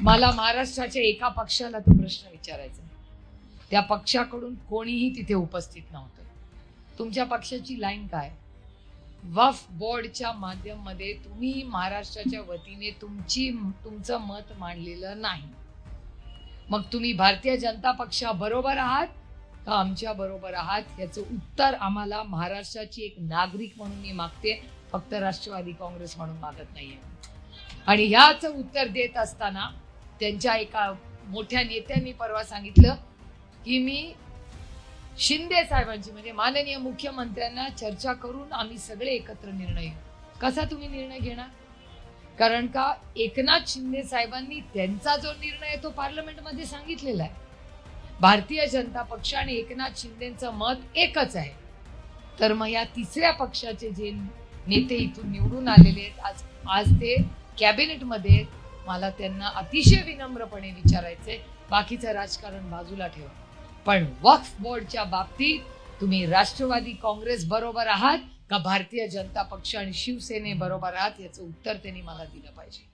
मला महाराष्ट्राच्या एका पक्षाला तो प्रश्न विचारायचा आहे. त्या पक्षाकडून कोणीही तिथे उपस्थित नव्हतं. तुमच्या पक्षाची लाईन काय? वफ बोर्डच्या माध्यमामध्ये तुम्ही महाराष्ट्राच्या वतीने तुमची तुमचं मत मांडलेलं नाही. मग तुम्ही भारतीय जनता पक्षाबरोबर आहात का आमच्या बरोबर आहात? याचं उत्तर आम्हाला महाराष्ट्राची एक नागरिक म्हणून मी मागते. फक्त राष्ट्रवादी काँग्रेस म्हणून मागत नाहीये. आणि ह्याच उत्तर देत असताना त्यांच्या एका मोठ्या नेत्यांनी परवा सांगितलं की मी शिंदे साहेबांची म्हणजे माननीय मुख्यमंत्र्यांना चर्चा करून आम्ही सगळे एकत्र निर्णय घेऊ. कसा तुम्ही निर्णय घेणार? कारण का एकनाथ शिंदे साहेबांनी त्यांचा जो निर्णय आहे तो पार्लमेंटमध्ये सांगितलेला आहे. भारतीय जनता पक्ष आणि एकनाथ शिंदेचं मत एकच आहे. तर मग या तिसऱ्या पक्षाचे जे नेते इथून निवडून आलेले आहेत आज आज ते कॅबिनेटमध्ये आहेत. मला त्यांना अतिशय विनम्रपणे विचारायचे बाकीचं राजकारण बाजूला ठेवा. पण वक्फ बोर्डच्या बाबतीत तुम्ही राष्ट्रवादी काँग्रेस बरोबर आहात का भारतीय जनता पक्ष आणि शिवसेने बरोबर आहात याचं उत्तर त्यांनी मला दिलं पाहिजे.